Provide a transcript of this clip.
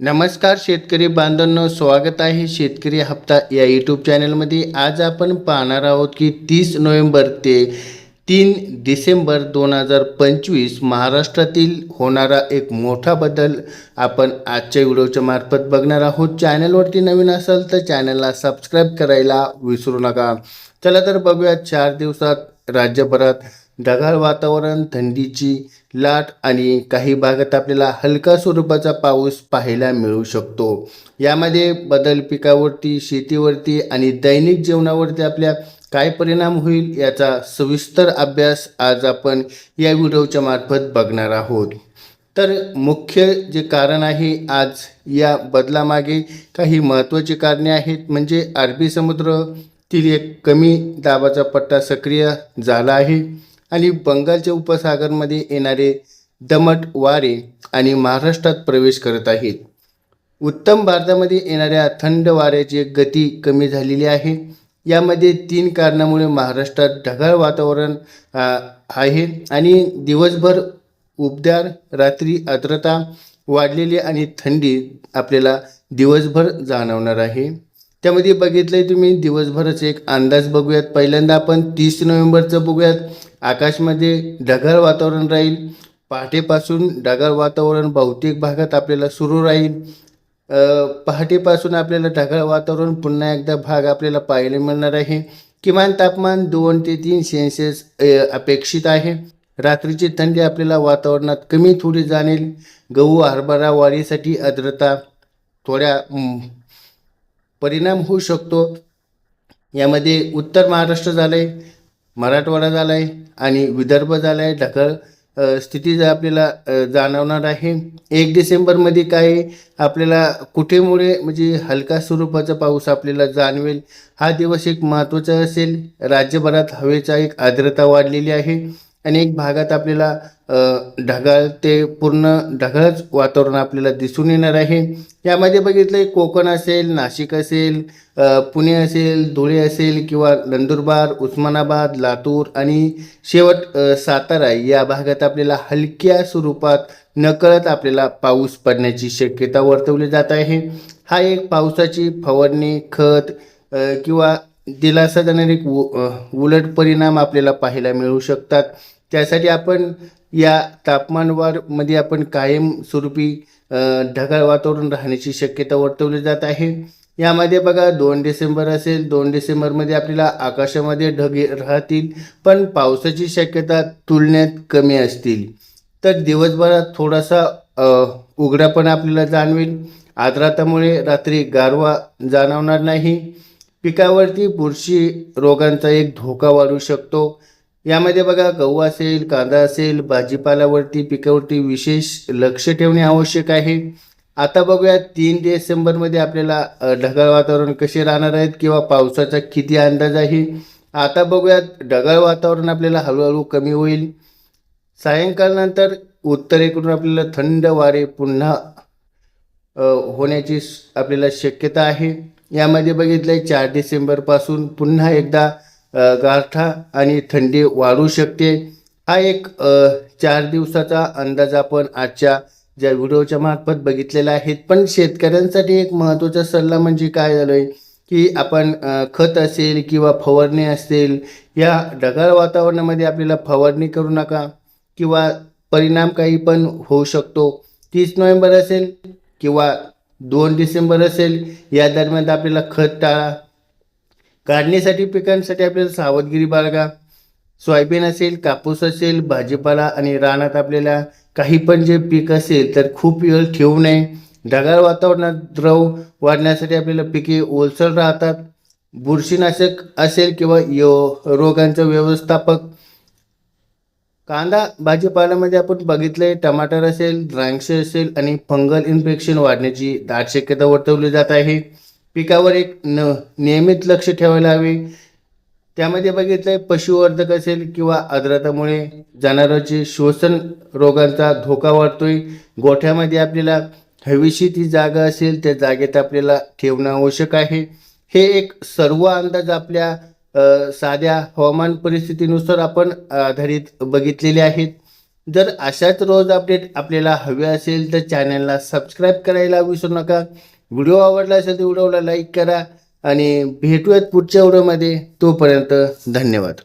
नमस्कार शेतकरी बांधवांनो स्वागत आहे शेतकरी हप्ता या यूट्यूब चॅनलमध्ये आज आपण पाहणार आहोत की तीस नोव्हेंबर ते तीन डिसेंबर दोन हजार पंचवीस महाराष्ट्रातील होणारा एक मोठा बदल आपण आजच्या व्हिडिओच्या मार्फत बघणार आहोत. चॅनलवरती नवीन असाल तर चॅनलला सबस्क्राईब करायला विसरू नका. चला तर बघूया चार दिवसात राज्यभरात ढगाळ वातावरण थंडीची लाट आणि काही भागात आपल्याला हलका स्वरूपाचा पाऊस पाहायला मिळू शकतो. यामध्ये बदल पिकावरती शेतीवरती आणि दैनिक जीवनावरती आपल्या काय परिणाम होईल याचा सविस्तर अभ्यास आज आपण या व्हिडिओच्या मार्फत बघणार आहोत. तर मुख्य जे कारण आहे आज या बदलामागे काही महत्त्वाची कारणे आहेत. म्हणजे अरबी समुद्रातील एक कमी दाबाचा पट्टा सक्रिय झाला आहे. आणि बंगालच्या उपसागरमध्ये येणारे दमट वारे आणि महाराष्ट्रात प्रवेश करत आहेत. उत्तम भारतामध्ये येणाऱ्या थंड वाऱ्याची गती कमी झालेली आहे. यामध्ये तीन कारणामुळे महाराष्ट्रात ढगाळ वातावरण आहे आणि दिवसभर उबदार रात्री आर्द्रता वाढलेली आणि थंडी आपल्याला दिवसभर जाणवणार आहे. त्यामध्ये बघितलंय तुम्ही दिवसभरच एक अंदाज बघूयात. पहिल्यांदा आपण तीस नोव्हेंबरचं बघूयात. आकाशमध्ये ढगाळ वातावरण राहील. पहाटेपासून ढगाळ वातावरण बहुतेक भागात आपल्याला सुरू राहील. पहाटेपासून आपल्याला ढगाळ वातावरण पुन्हा एकदा भाग आपल्याला पाहायला मिळणार आहे. किमान तापमान दोन ते तीन सेल्सिअस अपेक्षित आहे. रात्रीची थंडी आपल्याला वातावरणात कमी थोडी जाणेल. गहू हरभरा वाढीसाठी आर्द्रता थोड्या परिणाम होऊ शकतो. यामध्ये उत्तर महाराष्ट्र झालं आहे मराठवाडा झाला आहे आणि विदर्भ झाला आहे ढगाळ स्थिती जा आपल्याला जाणवणार आहे. एक डिसेंबरमध्ये काय आपल्याला कुठेमुळे म्हणजे हलका स्वरूपाचा पाऊस आपल्याला जाणवेल हा दिवस एक महत्त्वाचा असेल. राज्यभरात हवेचा एक आर्द्रता वाढलेली आहे. अनेक भागात आपल्याला ढगाळ ते पूर्ण ढगाळच वातावरण आपल्याला दिसून येणार आहे. यामध्ये बघितलं कोकण असेल नाशिक असेल पुणे असेल धुळे असेल किंवा नंदुरबार उस्मानाबाद लातूर आणि शेवट सातारा या भागात आपल्याला हलक्या स्वरूपात नकळत आपल्याला पाऊस पडण्याची शक्यता वर्तवली जात आहे. हा एक पावसाची फवारणी खत किंवा दिलासा देणारे एक उलट परिणाम आपल्याला पाहायला मिळू शकतात. त्यासाठी आपण या तापमानवाढमध्ये आपण कायमस्वरूपी ढगाळ वातावरण राहण्याची शक्यता वर्तवली जात आहे. यामध्ये बघा दोन डिसेंबर असेल दोन डिसेंबरमध्ये आपल्याला आकाशामध्ये ढगे राहतील पण पावसाची शक्यता तुलनेत कमी असतील. तर दिवसभरात थोडासा उघडापणा आपल्याला जाणवेल. आर्द्रतामुळे रात्री गारवा जाणवणार नाही. पिकावरती बुरशी रोगांचा एक धोका वाढू शकतो. यामध्ये बघा गहू असेल कांदा असेल भाजीपाल्यावरती पिकावरती विशेष लक्ष ठेवणे आवश्यक आहे. आता बघूया तीन डिसेंबरमध्ये आपल्याला ढगाळ वातावरण कसे राहणार आहेत किंवा पावसाचा किती अंदाज आहे? आता बघूयात ढगाळ वातावरण आपल्याला हळूहळू कमी होईल. सायंकाळनंतर उत्तरेकडून आपल्याला थंड वारे पुन्हा होण्याची आपल्याला शक्यता आहे. यामध्ये बघितलंय चार डिसेंबरपासून पुन्हा एकदा गारठा आणि थंडी वाढू शकते. हा एक चार दिवसाचा अंदाज आपण आजच्या ज्या व्हिडिओच्या मार्फत बघितलेला आहे. पण शेतकऱ्यांसाठी एक महत्त्वाचा सल्ला म्हणजे काय झालं आहे की आपण खत असेल किंवा फवारणी असेल या ढगाळ वातावरणामध्ये आपल्याला फवारणी करू नका किंवा परिणाम काही पण होऊ शकतो. तीस नोव्हेंबर असेल किंवा दोन डिसेंबर असेल या दरम्यान आपल्याला खत टाळा. काढणीसाठी पिकांसाठी आपल्याला सावधगिरी बाळगा. सोयाबीन असेल कापूस असेल भाजीपाला आणि रानात आपल्याला काही पण जे पीक असेल तर खूप वेळ ठेवू नये. ढगाळ वातावरणात द्रव वाढण्यासाठी आपल्याला पिके ओलसर राहतात. बुरशीनाशक असेल किंवा यो रोगांचं व्यवस्थापक कांदा भाजीपाल्यामध्ये आपण बघितलंय टमाटर असेल द्राक्ष असेल आणि फंगल इन्फेक्शन वाढण्याची दाट शक्यता वर्तवली जात आहे. पिकावर एक न नियमित लक्ष ठेवायला हवे. त्यामध्ये बघितलंय पशुवर्धक असेल किंवा आर्द्रतामुळे जनावरांचे श्वसन रोगांचा धोका वाढतोय. गोठ्यामध्ये आपल्याला हवीशी ती जागा असेल त्या जागेत आपल्याला ठेवणं आवश्यक आहे. हे एक सर्व अंदाज आपल्या साध्या हवामान परिस्थितीनुसार आपण आधारित बघितलेले आहेत. जर अशाच रोज अपडेट आपल्याला हवे असेल तर चॅनलला सबस्क्राईब करायला विसरू नका. व्हिडिओ आवडला असेल तर व्हिडिओला लाईक करा आणि भेटूयात पुढच्या व्हिडिओमध्ये तोपर्यंत धन्यवाद.